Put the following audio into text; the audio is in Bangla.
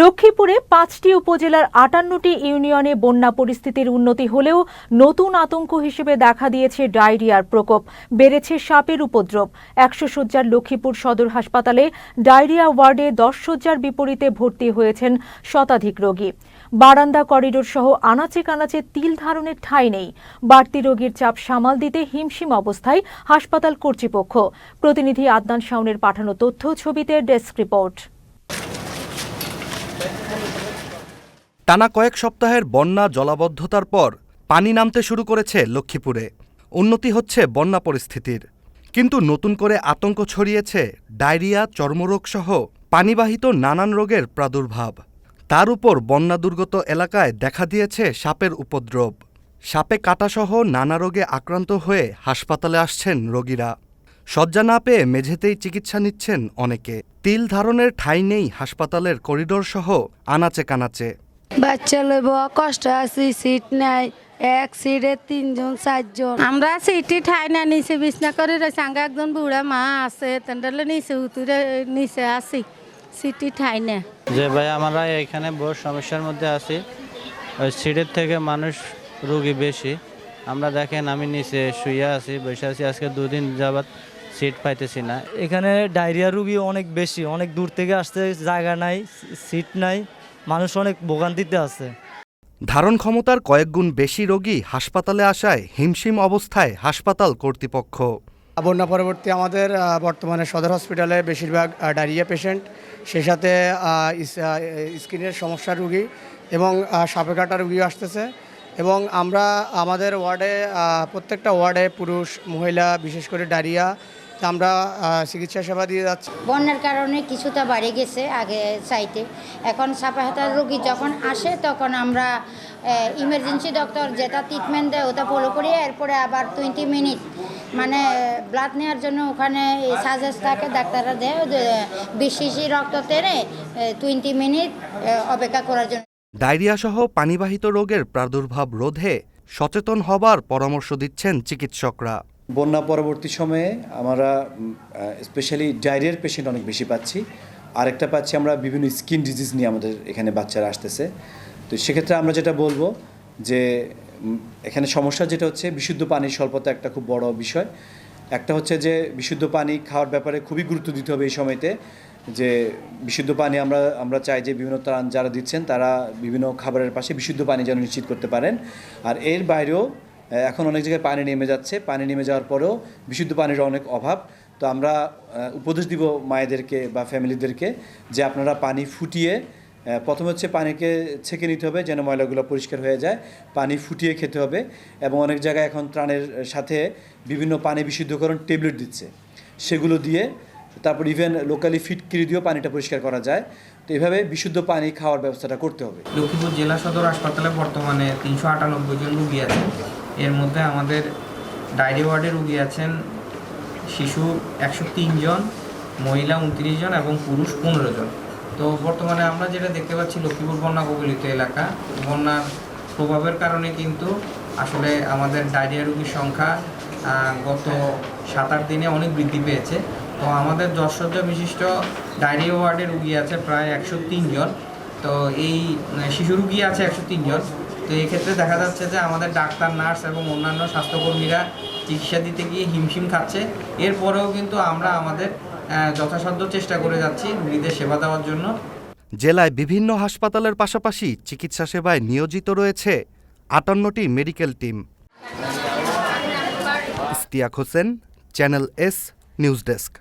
লক্ষ্মীপুরে পাঁচটি উপজেলার আটান্নটি ইউনিয়নে বন্যা পরিস্থিতির উন্নতি হলেও নতুন আতঙ্ক হিসেবে দেখা দিয়েছে ডায়রিয়ার প্রকোপ। বেড়েছে সাপের উপদ্রব। একশো শয্যার লক্ষ্মীপুর সদর হাসপাতালে ডায়রিয়া ওয়ার্ডে দশ শয্যার বিপরীতে ভর্তি হয়েছেন শতাধিক রোগী। বারান্দা করিডোর সহ আনাচে কানাচে তিল ধারণের ঠাঁই নেই। বাড়তি রোগীর চাপ সামাল দিতে হিমশিম অবস্থায় হাসপাতাল কর্তৃপক্ষ। প্রতিনিধি আদনান শাওনের পাঠানো তথ্য, ছবিতে ডেস্ক রিপোর্ট। টানা কয়েক সপ্তাহের বন্যা জলাবদ্ধতার পর পানি নামতে শুরু করেছে লক্ষ্মীপুরে। উন্নতি হচ্ছে বন্যা পরিস্থিতির। কিন্তু নতুন করে আতঙ্ক ছড়িয়েছে ডায়রিয়া চর্মরোগ সহ পানিবাহিত নানান রোগের প্রাদুর্ভাব। তার উপর বন্যা দুর্গত এলাকায় দেখা দিয়েছে সাপের উপদ্রব। সাপে কাটাসহ নানা রোগে আক্রান্ত হয়ে হাসপাতালে আসছেন রোগীরা। শয্যা না পেয়ে মেঝেতেই চিকিৎসা নিচ্ছেন অনেকে। তিল ধারণের ঠাঁই নেই হাসপাতালের করিডোর সহ আনাচে কানাচে। বাচ্চা লইব কষ্ট আছি সিট নাই এক সিটে তিনজন চারজন। আমরা সিটি ঠাই না নিচে বিছনা করে রয়েছে। আগে একজন বুড়া মা আছে তেন্ডালে নিচে উতুরে নিচে আছি সিটি ঠাই না। যে ভাই আমরা এখানে বহু সমস্যার মধ্যে আছি। ওই সিটের থেকে মানুষ রুগী বেশি। আমরা দেখেন আমি নিচে শুয়ে আছি বসে আছি। আজকে দুদিন যাবৎ সিট পাইতেছি না। এখানে ডায়রিয়া রুগী অনেক বেশি অনেক দূর থেকে আসতে জায়গা নাই সিট নাই। মানুষ অনেক ভোগান্তিতে আছে। ধারণ ক্ষমতার কয়েকগুণ বেশি রোগী হাসপাতালে আসায় হিমশিম অবস্থায় হাসপাতাল কর্তৃপক্ষ। বন্যা পরবর্তী আমাদের বর্তমানে সদর হসপিটালে বেশিরভাগ ডায়রিয়া পেশেন্ট। সে সাথে স্কিনের সমস্যা রুগী এবং সাপে কাটা রুগীও আসতেছে। এবং আমরা আমাদের ওয়ার্ডে প্রত্যেকটা ওয়ার্ডে পুরুষ, মহিলা, বিশেষ করে ডায়রিয়া আমরা চিকিৎসা সেবা দিয়ে যাচ্ছি। বন্যার কারণে কিছুটা বাড়ে গেছে আগে চাইতে এখন সাপা হাতার রোগী যখন আসে, তখন আমরা ইমার্জেন্সি ডক্টর যেটা ট্রিটমেন্ট দেয়, ওটা ফলো করি। এরপরে আবার টোয়েন্টি মিনিট মানে ব্লাড নেওয়ার জন্য ওখানে সাজেস্ট থাকে, ডাক্তাররা দেয় বিশ রক্ত টেনে টোয়েন্টি মিনিট অপেক্ষা করার জন্য। ডায়রিয়া সহ পানিবাহিত রোগের প্রাদুর্ভাব রোধে সচেতন হবার পরামর্শ দিচ্ছেন চিকিৎসকরা। বন্যা পরবর্তী সময়ে আমরা স্পেশালি ডায়রিয়ার পেশেন্ট অনেক বেশি পাচ্ছি। আরেকটা পাচ্ছি আমরা বিভিন্ন স্কিন ডিজিজ নিয়ে আমাদের এখানে বাচ্চারা আসতেছে। তো সেক্ষেত্রে আমরা যেটা বলব যে এখানে সমস্যা যেটা হচ্ছে, বিশুদ্ধ পানির স্বল্পতা একটা খুব বড় বিষয়। একটা হচ্ছে যে, বিশুদ্ধ পানি খাওয়ার ব্যাপারে খুবই গুরুত্ব দিতে হবে এই সময়তে। যে বিশুদ্ধ পানি আমরা আমরা চাই যে বিভিন্ন ত্রাণ যারা দিচ্ছেন তারা বিভিন্ন খাবারের পাশে বিশুদ্ধ পানি যেন নিশ্চিত করতে পারেন। আর এর বাইরেও এখন অনেক জায়গায় পানি নেমে যাচ্ছে। পানি নেমে যাওয়ার পরেও বিশুদ্ধ পানির অনেক অভাব। তো আমরা উপদেশ দিব মায়েদেরকে বা ফ্যামিলিদেরকে যে আপনারা পানি ফুটিয়ে প্রথমে হচ্ছে পানিকে ছেঁকে নিতে হবে যেন ময়লাগুলো পরিষ্কার হয়ে যায়। পানি ফুটিয়ে খেতে হবে এবং অনেক জায়গায় এখন ত্রাণের সাথে বিভিন্ন পানি বিশুদ্ধকরণ ট্যাবলেট দিচ্ছে। সেগুলো দিয়ে তারপর ইভেন লোকালি ফিটকিরি দিয়েও পানিটা পরিষ্কার করা যায়। তো এভাবে বিশুদ্ধ পানি খাওয়ার ব্যবস্থাটা করতে হবে। লক্ষ্মীপুর জেলা সদর হাসপাতালে বর্তমানে তিনশো আটানব্বই জন রুগী আছেন। এর মধ্যে আমাদের ডায়রি ওয়ার্ডে রুগী আছেন শিশু একশো জন, মহিলা উনত্রিশ জন এবং পুরুষ পনেরো জন। তো বর্তমানে আমরা যেটা দেখতে পাচ্ছি লক্ষ্মীপুর বন্যা কবলিত এলাকা। বন্যার প্রভাবের কারণে কিন্তু আসলে আমাদের ডায়রিয়া রুগীর সংখ্যা গত সাত আট দিনে অনেক বৃদ্ধি পেয়েছে। তো আমাদের যশোজ্জা বিশিষ্ট ডায়রিয়া ওয়ার্ডে রুগী আছে প্রায় একশো তিন জন। তো এই শিশু রুগী আছে একশো তিন জন। তো এই ক্ষেত্রে দেখা যাচ্ছে যে আমাদের ডাক্তার, নার্স এবং অন্যান্য স্বাস্থ্যকর্মীরা চিকিৎসা দিতে গিয়ে হিমশিম খাচ্ছে। এরপরেও কিন্তু আমরা আমাদের যথাসাধ্য চেষ্টা করে যাচ্ছি রুগীদের সেবা দেওয়ার জন্য। জেলায় বিভিন্ন হাসপাতালের পাশাপাশি চিকিৎসা সেবায় নিয়োজিত রয়েছে আটান্নটি medical team. Istiaq Hossain, channel S news desk